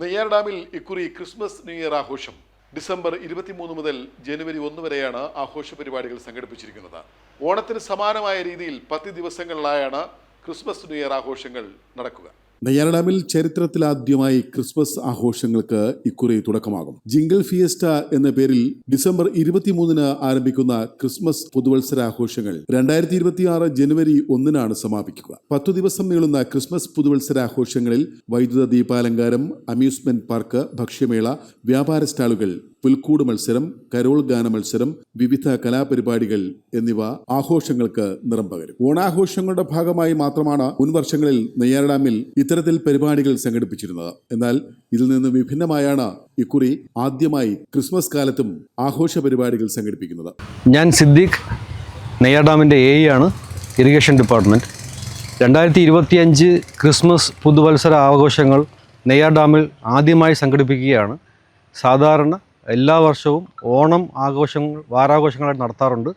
നെയ്യാർ ഡാമിൽ ഇക്കുറി Christmas new year ആഘോഷം. ഡിസംബർ ഇരുപത്തിമൂന്ന് മുതൽ ജനുവരി ഒന്ന് വരെയാണ് ആഘോഷ പരിപാടികൾ സംഘടിപ്പിച്ചിരിക്കുന്നത്. ഓണത്തിന് സമാനമായ രീതിയിൽ പത്ത് ദിവസങ്ങളിലായാണ് ക്രിസ്മസ് ന്യൂ ഇയർ ആഘോഷങ്ങൾ നടക്കുക. നെയ്യാർ ഡാമിൽ ചരിത്രത്തിലാദ്യമായി ക്രിസ്മസ് ആഘോഷങ്ങൾക്ക് ഇക്കുറി തുടക്കമാകും. ജിംഗിൾ ഫിയസ്റ്റ എന്ന പേരിൽ ഡിസംബർ ഇരുപത്തിമൂന്നിന് ആരംഭിക്കുന്ന ക്രിസ്മസ് പുതുവത്സരാഘോഷങ്ങൾ രണ്ടായിരത്തി ഇരുപത്തിയാറ് ജനുവരി ഒന്നിനാണ് സമാപിക്കുക. പത്തു ദിവസം നീളുന്ന ക്രിസ്മസ് പുതുവത്സരാഘോഷങ്ങളിൽ വൈദ്യുത ദീപാലങ്കാരം അമ്യൂസ്മെന്റ് പാർക്ക് ഭക്ഷ്യമേള വ്യാപാര സ്റ്റാളുകൾ പുൽക്കൂട് മത്സരം കരോൾ ഗാന മത്സരം വിവിധ കലാപരിപാടികൾ എന്നിവ ആഘോഷങ്ങൾക്ക് നിറം പകരും. ഓണാഘോഷങ്ങളുടെ ഭാഗമായി മാത്രമാണ് മുൻ വർഷങ്ങളിൽ നെയ്യാർ ഡാമിൽ ഇത്തരത്തിൽ പരിപാടികൾ സംഘടിപ്പിച്ചിരുന്നത്. എന്നാൽ ഇതിൽ നിന്ന് വിഭിന്നമായാണ് ഇക്കുറി ആദ്യമായി ക്രിസ്മസ് കാലത്തും ആഘോഷ പരിപാടികൾ സംഘടിപ്പിക്കുന്നത്. ഞാൻ സിദ്ദീഖ് നെയ്യാർ ഡാമിന്റെ എ ആണ് ഇറിഗേഷൻ ഡിപ്പാർട്ട്മെന്റ്. രണ്ടായിരത്തി ഇരുപത്തിയഞ്ച് ക്രിസ്മസ് പുതുവത്സര ആഘോഷങ്ങൾ നെയ്യാർ ഡാമിൽ ആദ്യമായി സംഘടിപ്പിക്കുകയാണ്. സാധാരണ എല്ലാ വർഷവും ഓണം ആഘോഷങ്ങൾ വാരാഘോഷങ്ങളായിട്ട് നടത്താറുണ്ട്.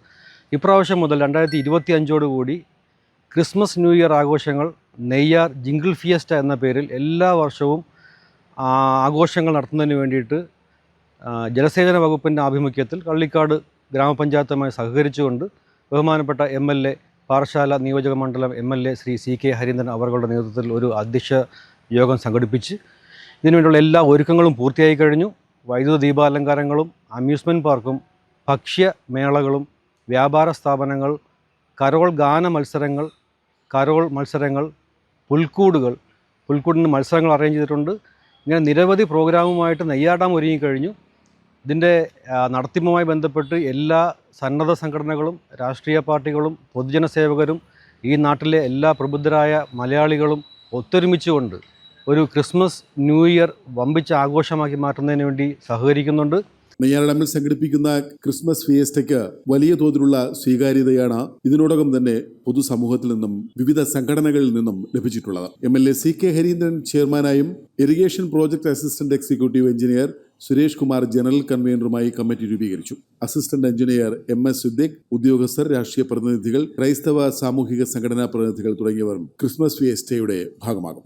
ഇപ്രാവശ്യം മുതൽ രണ്ടായിരത്തി ഇരുപത്തി അഞ്ചോടുകൂടി ക്രിസ്മസ് ന്യൂ ഇയർ ആഘോഷങ്ങൾ നെയ്യാർ ജിംഗിൾ ഫിയസ്റ്റ എന്ന പേരിൽ എല്ലാ വർഷവും ആഘോഷങ്ങൾ നടത്തുന്നതിന് വേണ്ടിയിട്ട് ജലസേചന വകുപ്പിന്റെ ആഭിമുഖ്യത്തിൽ കള്ളിക്കാട് ഗ്രാമപഞ്ചായത്തുമായി സഹകരിച്ചുകൊണ്ട് ബഹുമാനപ്പെട്ട എം എൽ എ പാറശാല നിയോജക മണ്ഡലം M L A Shri C K Harindran അവരുടെ നേതൃത്വത്തിൽ ഒരു അധ്യക്ഷ യോഗം സംഘടിപ്പിച്ച് ഇതിനുവേണ്ടിയുള്ള എല്ലാ ഒരുക്കങ്ങളും പൂർത്തിയായി കഴിഞ്ഞു. വൈദ്യുത ദീപാലങ്കാരങ്ങളും അമ്യൂസ്മെന്റ് പാർക്കും ഭക്ഷ്യമേളകളും വ്യാപാര സ്ഥാപനങ്ങൾ കരോൾ ഗാന മത്സരങ്ങൾ കരോൾ മത്സരങ്ങൾ പുൽക്കൂടുകൾ. പുൽക്കൂടിന് മത്സരങ്ങൾ അറേഞ്ച് ചെയ്തിട്ടുണ്ട്. ഇങ്ങനെ നിരവധി പ്രോഗ്രാമുമായിട്ട് നെയ്യാടാം ഒരുങ്ങിക്കഴിഞ്ഞു. ഇതിന്റെ നടത്തിപ്പുമായി ബന്ധപ്പെട്ട് എല്ലാ സന്നദ്ധ സംഘടനകളും രാഷ്ട്രീയ പാർട്ടികളും പൊതുജനസേവകരും ഈ നാട്ടിലെ എല്ലാ പ്രബുദ്ധരായ മലയാളികളും ഒത്തൊരുമിച്ചുകൊണ്ട് ഒരു ക്രിസ്മസ് ന്യൂ ഇയർ വമ്പിച്ച ആഘോഷമാക്കി മാറ്റുന്നതിന് വേണ്ടി സഹകരിക്കുന്നുണ്ട്. നെയ്യാർ സംഘടിപ്പിക്കുന്ന ക്രിസ്മസ് ഫിയസ്റ്റയ്ക്ക് വലിയ തോതിലുള്ള സ്വീകാര്യതയാണ് ഇതിനോടകം തന്നെ പൊതുസമൂഹത്തിൽ നിന്നും വിവിധ സംഘടനകളിൽ നിന്നും ലഭിച്ചിട്ടുള്ളത്. M L A C K Harindran ചെയർമാനായും irrigation project assistant executive engineer Suresh Kumar general കൺവീനറുമായി committee രൂപീകരിച്ചു. Assistant engineer M S Siddique ഉദ്യോഗസ്ഥർ രാഷ്ട്രീയ പ്രതിനിധികൾ ക്രൈസ്തവ സാമൂഹിക സംഘടനാ പ്രതിനിധികൾ തുടങ്ങിയവർ ക്രിസ്മസ് ഫിയസ്റ്റയുടെ ഭാഗമാകും.